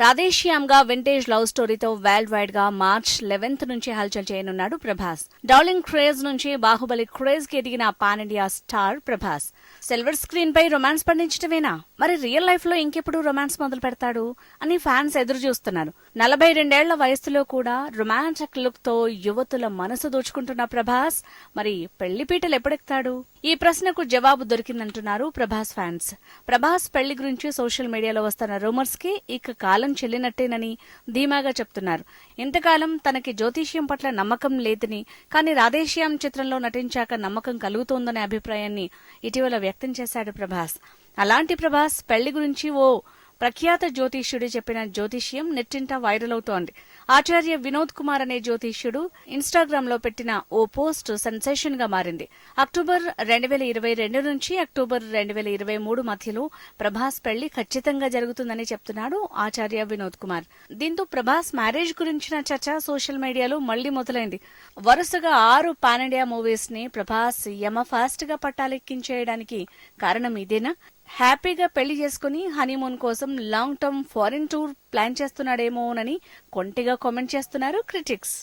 ప్రాదేశీయంగా vintage love స్టోరీతో world వైడ్గా March eleventh నుంచి హల్చల్ చేయనున్నాడు ప్రభాస్. డౌలింగ్ క్రేజ్ నుంచి బాహుబలి క్రేజ్కి ఎదిగిన pan India star Prabhas. Silver screen పై రొమాన్స్ పండించడమేనా మరి రియల్ లైఫ్లో ఇంకెప్పుడు రొమాన్స్ మొదలు పెడతాడు? అని ఫ్యాన్స్ ఎదురు చూస్తున్నారు. నలభై రెండేళ్ళ వయసులో కూడా రొమాంటిక్ లుక్తో యువతుల మనసు దోచుకుంటున్న ప్రభాస్ మరి పెళ్ళి పీటలు ఎప్పుడెక్తాడు ఈ ప్రశ్నకు జవాబు దొరికిందంటున్నారు ప్రభాస్ ఫ్యాన్స్ ప్రభాస్ పెళ్ళి గురించి సోషల్ మీడియాలో వస్తున్న రూమర్స్కి ఇక కాలం చెల్లినట్టేనని ధీమాగా చెప్తున్నారు. ఇంతకాలం తనకి జ్యోతిష్యం పట్ల నమ్మకం లేదని కానీ రాధేశ్యాం చిత్రంలో నటించాక నమ్మకం కలుగుతోందనే అభిప్రాయాన్ని ఇటీవల వ్యక్తం చేశాడు ప్రభాస్. అలాంటి ప్రభాస్ పెళ్ళి గురించి ఓ ప్రఖ్యాత జ్యోతిష్యుడు చెప్పిన జ్యోతిష్యం నెట్టింట వైరల్ అవుతోంది. ఆచార్య వినోద్ కుమార్ అనే జ్యోతిష్యుడు ఇన్స్టాగ్రామ్లో పెట్టిన ఓ పోస్ట్ సెన్సేషన్గా మారింది. అక్టోబర్ రెండు వేల ఇరవై రెండు నుంచి అక్టోబర్ రెండు వేల ఇరవై మూడు మధ్యలో ప్రభాస్ పెళ్ళి ఖచ్చితంగా జరుగుతుందని చెప్తున్నాడు ఆచార్య వినోద్ కుమార్. దీంతో ప్రభాస్ మ్యారేజ్ గురించిన చర్చ సోషల్ మీడియాలో మళ్ళీ మొదలైంది. వరుసగా ఆరు పాన్ ఇండియా మూవీస్ని ప్రభాస్ యమ ఫాస్ట్గా పట్టాలెక్కించేయడానికి కారణం ఇదేనా? హ్యాపీగా పెళ్ళి చేసుకుని హనీమూన్ కోసం long term foreign tour plan చేస్తున్నాడేమోనని కొంటిగా కామెంట్ చేస్తున్నారు క్రిటిక్స్.